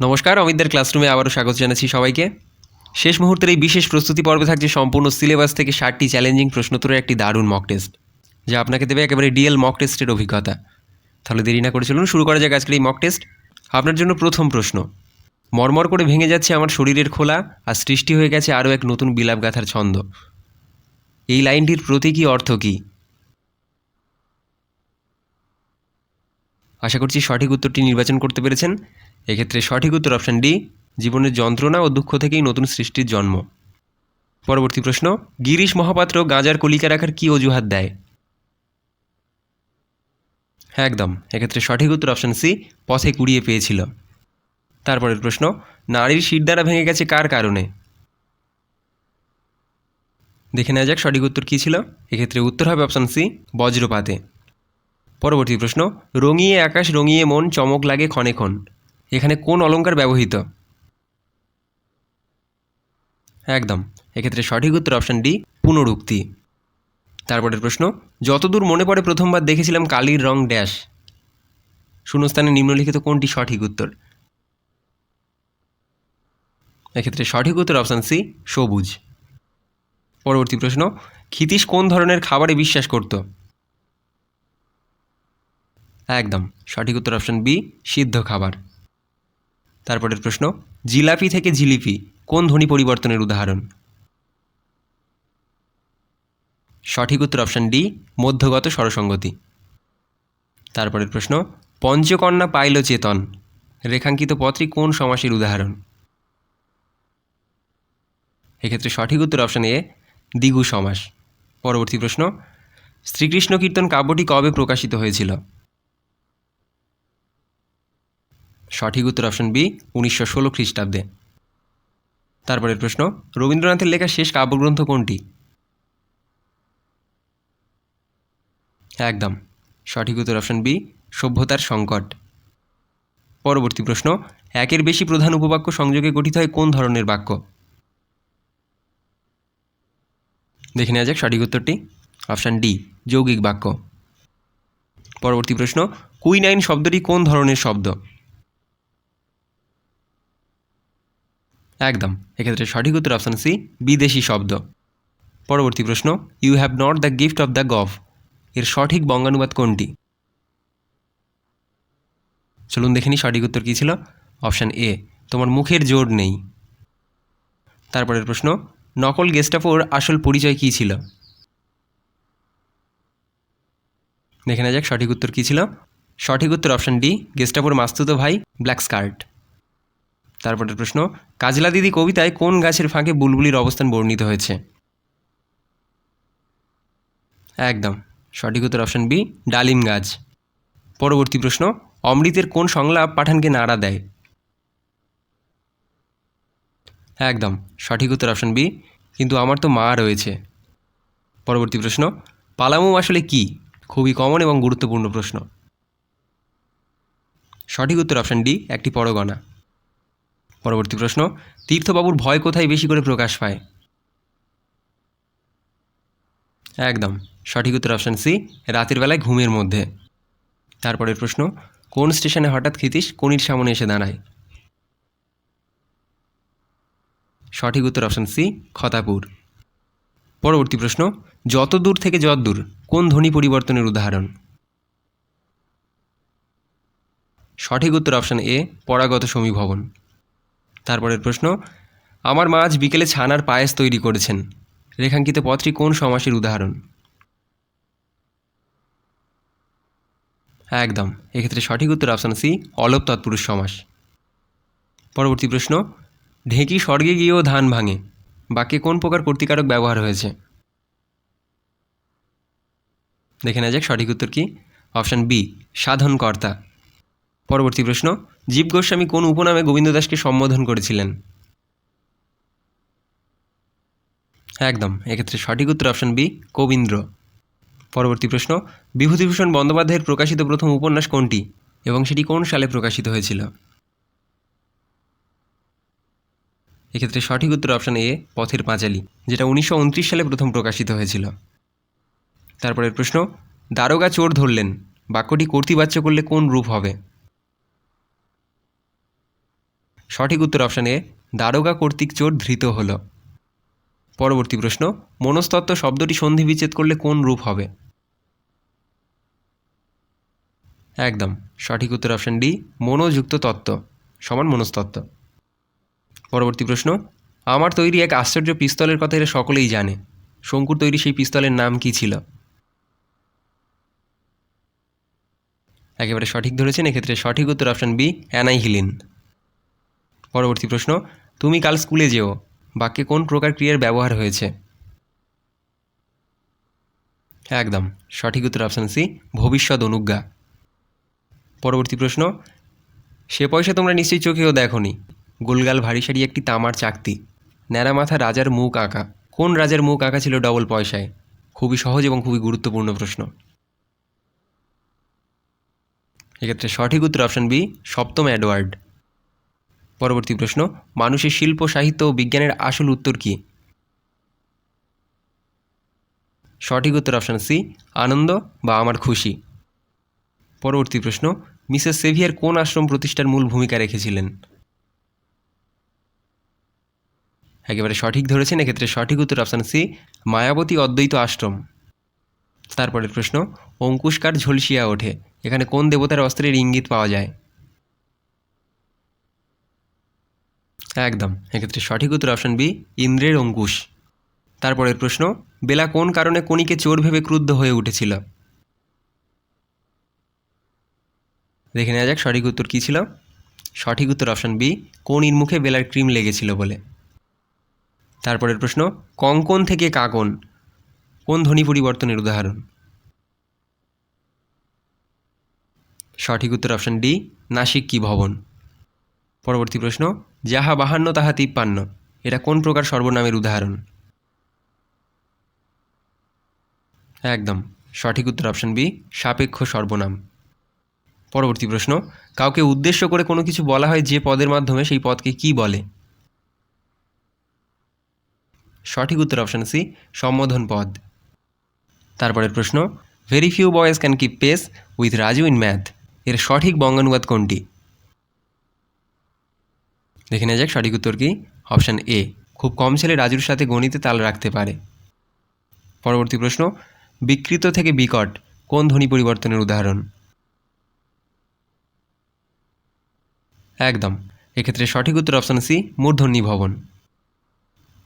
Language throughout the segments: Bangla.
নমস্কার, অমিতদের ক্লাসরুমে আবারও স্বাগত জানাচ্ছি সবাইকে। শেষ মুহূর্তের এই বিশেষ প্রস্তুতি পর্বে থাকছে সম্পূর্ণ সিলেবাস থেকে ষাটটি চ্যালেঞ্জিং প্রশ্নোত্তরের একটি দারুণ মক টেস্ট যা আপনাকে দেবে একেবারে ডিএল মক টেস্টের অভিজ্ঞতা। তাহলে দেরি না করে চলুন শুরু করা যাক আজকের এই মক টেস্ট আপনার জন্য প্রথম প্রশ্ন, মরমর করে ভেঙে যাচ্ছে আমার শরীরের খোলা আর সৃষ্টি হয়ে গেছে আরও এক নতুন বিলাপ গাথার ছন্দ। এই লাইনটির প্রতীকী অর্থ কী? আশা করছি সঠিক উত্তরটি নির্বাচন করতে পেরেছেন। এক্ষেত্রে সঠিক উত্তর অপশান ডি জীবনের যন্ত্রণা ও দুঃখ থেকেই নতুন সৃষ্টির জন্ম। পরবর্তী প্রশ্ন, গিরিশ মহাপাত্র গাঁজার কলিকা রাখার কী অজুহাত দেয়? হ্যাঁ একদম, এক্ষেত্রে সঠিক উত্তর অপশান সি পথে কুড়িয়ে পেয়েছিল। তারপরের প্রশ্ন, নারীর শিরদাঁড়া ভেঙে গেছে কার কারণে? দেখে নেওয়া যাক সঠিক উত্তর কী ছিল। এক্ষেত্রে উত্তর হবে অপশান সি বজ্রপাতে। পরবর্তী প্রশ্ন, রঙিয়ে আকাশ, রঙিয়ে মন, চমক লাগে ক্ষণে ক্ষণ। এখানে কোন অলঙ্কার ব্যবহৃত? একদম। এক্ষেত্রে সঠিক উত্তর অপশান ডি পুনরুক্তি। তারপরের প্রশ্ন, যতদূর মনে পড়ে প্রথমবার দেখেছিলাম কালির রং ড্যাশ? শূন্যস্থানে নিম্নলিখিত কোনটি সঠিক উত্তর? এক্ষেত্রে সঠিক উত্তর অপশান সি সবুজ। পরবর্তী প্রশ্ন, ক্ষিতীশ কোন ধরনের খাবারে বিশ্বাস করত? একদম। সঠিক উত্তর অপশান বি সিদ্ধ খাবার। তারপরের প্রশ্ন, জিলাপি থেকে জিলিপি, কোন ধ্বনি পরিবর্তনের উদাহরণ? সঠিক উত্তর অপশান ডি, মধ্যগত স্বরসঙ্গতি। তারপরের প্রশ্ন, পঞ্চকন্যা পাইল চেতন রেখাঙ্কিত পত্রী কোন সমাসের উদাহরণ? এক্ষেত্রে সঠিক উত্তর অপশান এ, দ্বিগু সমাস। পরবর্তী প্রশ্ন শ্রীকৃষ্ণ কীর্তন কাব্যটি কবে প্রকাশিত হয়েছিল? সঠিক উত্তর অপশন বি উনিশশো ষোলো খ্রিস্টাব্দে। তারপরের প্রশ্ন, রবীন্দ্রনাথের লেখা শেষ কাব্যগ্রন্থ কোনটি? একদম। সঠিক উত্তর অপশন বি সভ্যতার সংকট। পরবর্তী প্রশ্ন, একের বেশি প্রধান উপবাক্য সংযোগে গঠিত হয় কোন ধরনের বাক্য? দেখে নেওয়া যাক সঠিক উত্তরটি। অপশান ডি যৌগিক বাক্য। পরবর্তী প্রশ্ন কুইনাইন শব্দটি কোন ধরনের শব্দ? একদম। এক্ষেত্রে সঠিক উত্তর অপশান সি বিদেশি শব্দ। পরবর্তী প্রশ্ন you have not the gift of the gab এর সঠিক বঙ্গানুবাদ কোনটি? চলুন দেখে নিই সঠিক উত্তর কী ছিল। অপশান এ তোমার মুখের জোর নেই। তারপরের প্রশ্ন, নকল গেস্টাফোর আসল পরিচয় কী ছিল? দেখে নেওয়া যাক সঠিক উত্তর কী ছিল। সঠিক উত্তর অপশান ডি গেস্টাফোর মাস্তুতো ভাই ব্ল্যাক স্কার্ট তারপরের প্রশ্ন, কাজলা দিদি কবিতায় কোন গাছের ফাঁকে বুলবুলির অবস্থান বর্ণিত হয়েছে? একদম, সঠিক উত্তর অপশন বি ডালিম গাছ। পরবর্তী প্রশ্ন, অমৃতের কোন সংলাপ পাঠানকে নাড়া দেয়? একদম, সঠিক উত্তর অপশন বি কিন্তু আমার তো মা রয়েছে। পরবর্তী প্রশ্ন, পালামু আসলে কি? খুবই কমন এবং গুরুত্বপূর্ণ প্রশ্ন। সঠিক উত্তর অপশন ডি একটি পরগনা। পরবর্তী প্রশ্ন, তীর্থবাবুর ভয় কোথায় বেশি করে প্রকাশ পায়? একদম, সঠিক উত্তর অপশান সি রাতের বেলায় ঘুমের মধ্যে। তারপরের প্রশ্ন, কোন স্টেশনে হঠাৎ ক্ষিতীশ কনির সামনে এসে দাঁড়ায়? সঠিক উত্তর অপশান সি খতাপুর। পরবর্তী প্রশ্ন, যত দূর থেকে যত দূর, কোন ধ্বনি পরিবর্তনের উদাহরণ? সঠিক উত্তর অপশান এ পরাগত সমীভবন। তারপরের প্রশ্ন, আমার মা আজ বিকেলে ছানার পায়েস তৈরি করেছেন। রেখাঙ্কিত পত্রী কোন সমাসের উদাহরণ? একদম, এক্ষেত্রে সঠিক উত্তর অপশান সি অলপ তৎপুরুষ সমাস। পরবর্তী প্রশ্ন, ঢেঁকি স্বর্গে গিয়েও ধান ভাঙে। বাক্যে কোন প্রকার কর্তিকারক ব্যবহার হয়েছে? দেখে নেওয়া যাক সঠিক উত্তর কি। অপশান বি সাধনকর্তা। পরবর্তী প্রশ্ন, জীব গোস্বামী কোন উপনামে গোবিন্দ দাসকে সম্বোধন করেছিলেন? একদম, এক্ষেত্রে সঠিক উত্তর অপশন বি কবীন্দ্র পরবর্তী প্রশ্ন, বিভূতিভূষণ বন্দ্যোপাধ্যায়ের প্রকাশিত প্রথম উপন্যাস কোনটি এবং সেটি কোন সালে প্রকাশিত হয়েছিল? এক্ষেত্রে সঠিক উত্তর অপশন এ পথের পাঁচালী, যেটা উনিশশো উনত্রিশ সালে প্রথম প্রকাশিত হয়েছিল। তারপরের প্রশ্ন, দারোগা চোর ধরলেন, বাক্যটি কর্তৃবাচ্য করলে কোন রূপ হবে? সঠিক উত্তর অপশান দারোগা কর্তৃক চোর ধৃত হল। পরবর্তী প্রশ্ন, মনস্তত্ত্ব শব্দটি সন্ধি বিচ্ছেদ করলে কোন রূপ হবে? একদম, সঠিক উত্তর অপশান ডি মনোযুক্ত তত্ত্ব সমান মনস্তত্ত্ব। পরবর্তী প্রশ্ন, আমার তৈরি এক আশ্চর্য পিস্তলের কথা এরা সকলেই জানে। শঙ্কুর তৈরি সেই পিস্তলের নাম কি ছিল? একেবারে সঠিক ধরেছেন, এক্ষেত্রে সঠিক উত্তর অপশান বি অ্যানাইহিলিন। পরবর্তী প্রশ্ন, তুমি কাল স্কুলে যেও, বাক্যে কোন প্রকার ক্রিয়ার ব্যবহার হয়েছে? একদম, সঠিক উত্তর অপশান সি ভবিষ্যৎ অনুজ্ঞা। পরবর্তী প্রশ্ন, সে পয়সা তোমরা নিশ্চয়ই চোখেও দেখনি। গোলগাল ভারী সারি একটি তামার চাকতি। ন্যাড়া মাথা রাজার মুখ আঁকা। কোন রাজার মুখ আঁকা ছিল ডবল পয়সায়? খুবই সহজ এবং খুবই গুরুত্বপূর্ণ প্রশ্ন। এক্ষেত্রে সঠিক উত্তর অপশান বি সপ্তম অ্যাডওয়ার্ড পরবর্তী প্রশ্ন, মানুষের শিল্প, সাহিত্য ও বিজ্ঞানের আসল উত্তর কী? সঠিক উত্তর অপশান সি, আনন্দ বা আমার খুশি। পরবর্তী প্রশ্ন, মিসেস সেভিয়ার কোন আশ্রম প্রতিষ্ঠার মূল ভূমিকা রেখেছিলেন? একেবারে সঠিক ধরেছেন, এক্ষেত্রে সঠিক উত্তর অপশান সি, মায়াবতী অদ্বৈত আশ্রম। তারপরের প্রশ্ন অঙ্কুশকার ঝলসিয়া ওঠে? এখানে কোন দেবতার অস্ত্রের ইঙ্গিত পাওয়া যায়? একদম। এক্ষেত্রে সঠিক উত্তর অপশান বি ইন্দ্রের অঙ্কুশ। তারপরের প্রশ্ন, বেলা কোন কারণে কণিকে চোর ভেবে ক্রুদ্ধ হয়ে উঠেছিল? দেখে নেওয়া যাক সঠিক উত্তর কী ছিল। সঠিক উত্তর অপশান বি কণির মুখে বেলার ক্রিম লেগেছিল বলে। তারপরের প্রশ্ন, কঙ্কন থেকে কাকন। কোন ধ্বনি পরিবর্তনের উদাহরণ? সঠিক উত্তর অপশান ডি নাসিক কি ভবন। পরবর্তী প্রশ্ন, যাহা বাহান্ন, তাহা তিপ্পান্ন। এটা কোন প্রকার সর্বনামের উদাহরণ? একদম। সঠিক উত্তর অপশান বি সাপেক্ষ সর্বনাম। পরবর্তী প্রশ্ন, কাউকে উদ্দেশ্য করে কোনো কিছু বলা হয় যে পদের মাধ্যমে সেই পদকে কি বলে? সঠিক উত্তর অপশান সি সম্বোধন পদ। তারপরের প্রশ্ন very few boys can keep pace with Raju in math এর সঠিক বঙ্গানুবাদ কোনটি? দেখে নেওয়া যাক সঠিক উত্তর কি? অপশান এ খুব কম ছেলে রাজুর সাথে গণিতে তাল রাখতে পারে। পরবর্তী প্রশ্ন, বিকৃত থেকে বিকট, কোন ধ্বনি পরিবর্তনের উদাহরণ? একদম, এক্ষেত্রে সঠিক উত্তর অপশান সি মূর্ধন্য ভবন।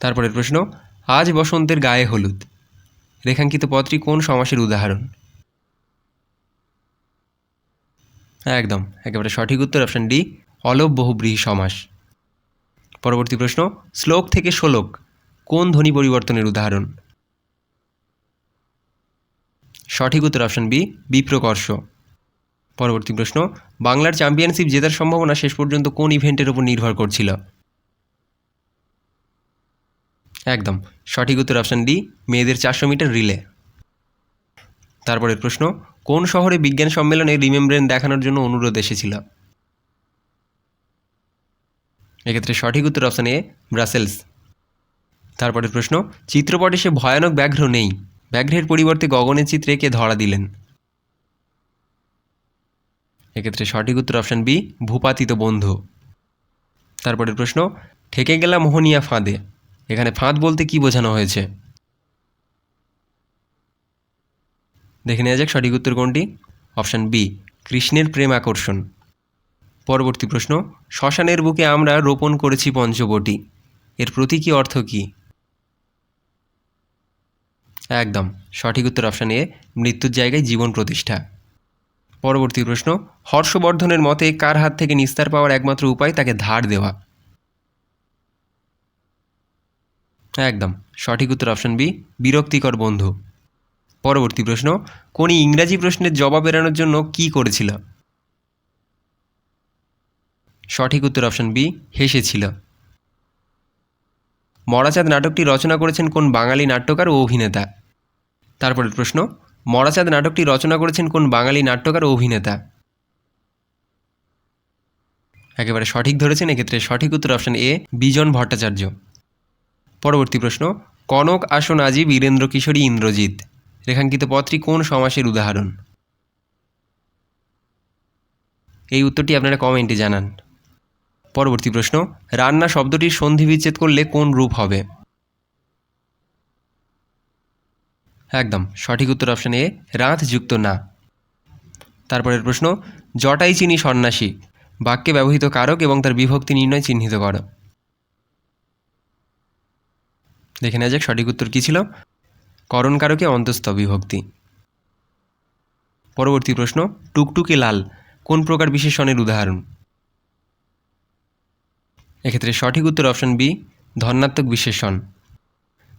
তারপরের প্রশ্ন, আজ বসন্তের গায়ে হলুদ। রেখাঙ্কিত পদটি কোন সমাসের উদাহরণ? একদম, একেবারে সঠিক উত্তর অপশান ডি অলব বহুব্রীহি সমাস। পরবর্তী প্রশ্ন, শ্লোক থেকে শ্লোক কোন ধ্বনি পরিবর্তনের উদাহরণ? সঠিক উত্তর অপশান বি বিপ্রকর্ষ। পরবর্তী প্রশ্ন, বাংলার চ্যাম্পিয়নশিপ জেতার সম্ভাবনা শেষ পর্যন্ত কোন ইভেন্টের উপর নির্ভর করছিল? একদম, সঠিক উত্তর অপশান ডি মেয়েদের চারশো মিটার রিলে। তারপরের প্রশ্ন, কোন শহরে বিজ্ঞান সম্মেলনে রিমেম্ব্রেন দেখানোর জন্য অনুরোধ এসেছিল? এক্ষেত্রে সঠিক উত্তর অপশান এ ব্রাসেলস তারপরের প্রশ্ন, চিত্রপটে সে ভয়ানক ব্যাঘ্র নেই। ব্যাঘ্রের পরিবর্তে গগনের চিত্রে কে ধরা দিলেন। এক্ষেত্রে সঠিক উত্তর অপশান বি ভূপাতিত বন্ধু। তারপরের প্রশ্ন, ঠেকে গেলা মোহনিয়া ফাঁদে। এখানে ফাঁদ বলতে কি বোঝানো হয়েছে? দেখে নেওয়া যাক সঠিক উত্তর কোনটি। অপশান বি কৃষ্ণের প্রেম আকর্ষণ পরবর্তী প্রশ্ন, শ্মশানের বুকে আমরা রোপণ করেছি পঞ্চবটি। এর প্রতীকী অর্থ কী? একদম, সঠিক উত্তর অপশান এ মৃত্যুর জায়গায় জীবন প্রতিষ্ঠা। পরবর্তী প্রশ্ন, হর্ষবর্ধনের মতে কার হাত থেকে নিস্তার পাওয়ার একমাত্র উপায় তাকে ধার দেওয়া? একদম, সঠিক উত্তর অপশান বি বিরক্তিকর বন্ধু। পরবর্তী প্রশ্ন, কোন ইংরাজি প্রশ্নের জবাব এড়ানোর জন্য কি করেছিল? সঠিক উত্তর অপশান বি হেসেছিল মরাচাঁদ নাটকটি রচনা করেছেন কোন বাঙালি নাট্যকার ও অভিনেতা? তারপরের প্রশ্ন, মরাচাঁদ নাটকটি রচনা করেছেন কোন বাঙালি নাট্যকার ও অভিনেতা? একেবারে সঠিক ধরেছেন, এক্ষেত্রে সঠিক উত্তর অপশান এ, বিজন ভট্টাচার্য। পরবর্তী প্রশ্ন, কনক, আসন আজি বীরেন্দ্র কিশোরী, ইন্দ্রজিৎ। রেখাঙ্কিত পত্রী কোন সমাসের উদাহরণ? এই উত্তরটি আপনারা কমেন্টে জানান। পরবর্তী প্রশ্ন, রান্না শব্দটির সন্ধি বিচ্ছেদ করলে কোন রূপ হবে? একদম, সঠিক উত্তর অপশন এ রাত যুক্ত না। তারপরের প্রশ্ন, জটাই চিনি সন্ন্যাসী, বাক্যে ব্যবহৃত কারক এবং তার বিভক্তি নির্ণয় চিহ্নিত করো। দেখে নেওয়া যাক সঠিক উত্তর কী ছিল। করণ কারকে অন্তস্থ বিভক্তি। পরবর্তী প্রশ্ন, টুকটুকে লাল, কোন প্রকার বিশেষণের উদাহরণ? এক্ষেত্রে সঠিক উত্তর অপশন বি ধন্যাত্মক বিশেষণ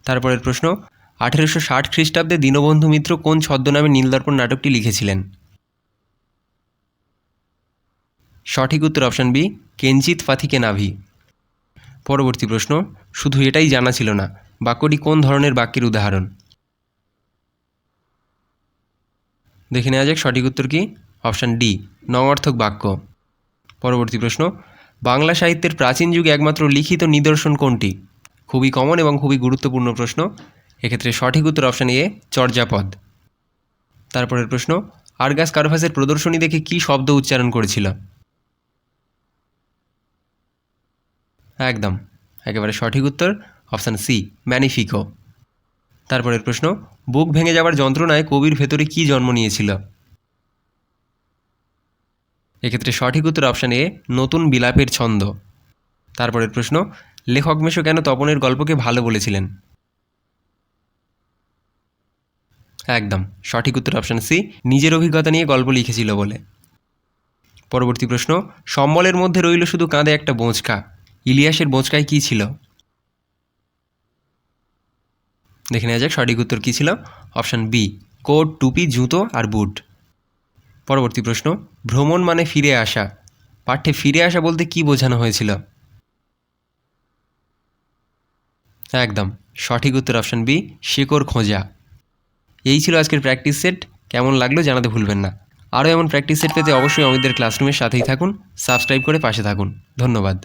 তারপরের প্রশ্ন, আঠেরোশো ষাট খ্রিস্টাব্দে দীনবন্ধু মিত্র কোন ছদ্মনামে নীলদর্পণ নাটকটি লিখেছিলেন? সঠিক উত্তর অপশন বি কেঞ্চিত ফাথিকে নাভি। পরবর্তী প্রশ্ন, শুধু এটাই জানা ছিল না, বাক্যটি কোন ধরনের বাক্যের উদাহরণ? দেখে নেওয়া যাক সঠিক উত্তর কি, অপশান ডি নঙার্থক বাক্য। পরবর্তী প্রশ্ন বাংলা সাহিত্যের প্রাচীন যুগে একমাত্র লিখিত নিদর্শন কোনটি? খুবই কমন এবং খুবই গুরুত্বপূর্ণ প্রশ্ন। এক্ষেত্রে সঠিক উত্তর অপশান এ চর্যাপদ। তারপরের প্রশ্ন, আরগাস কারভাসের প্রদর্শনী দেখে কী শব্দ উচ্চারণ করেছিল? একদম, একেবারে সঠিক উত্তর অপশান সি ম্যানিফিকো। তারপরের প্রশ্ন, বুক ভেঙে যাওয়ার যন্ত্রণায় কবির ভেতরে কি জন্ম নিয়েছিল? এক্ষেত্রে সঠিক উত্তর অপশান এ নতুন বিলাপের ছন্দ। তারপরের প্রশ্ন, লেখক মেশো কেন তপনের গল্পকে ভালো বলেছিলেন? একদম, সঠিক উত্তর অপশান সি নিজের অভিজ্ঞতা নিয়ে গল্প লিখেছিল বলে। পরবর্তী প্রশ্ন, সম্বলের মধ্যে রইল শুধু কাঁধে একটা বোঁচকা। ইলিয়াসের বোঁচকায় কী ছিল? দেখে নেওয়া যাক সঠিক উত্তর কী ছিল। অপশান বি কোট, টুপি, জুতো আর বুট। পরবর্তী প্রশ্ন, ভ্রমণ মানে ফিরে আসা। পাঠ্যে ফিরে আসা বলতে কি বোঝানো হয়েছিল? একদম, সঠিক উত্তর অপশান বি, শেকড় খোঁজা। এই ছিল আজকের প্র্যাকটিস সেট। কেমন লাগল জানাতে ভুলবেন না। আরও এমন প্র্যাকটিস সেট পেতে অবশ্যই আমাদের ক্লাসরুমের সাথেই থাকুন, সাবস্ক্রাইব করে পাশে থাকুন। ধন্যবাদ।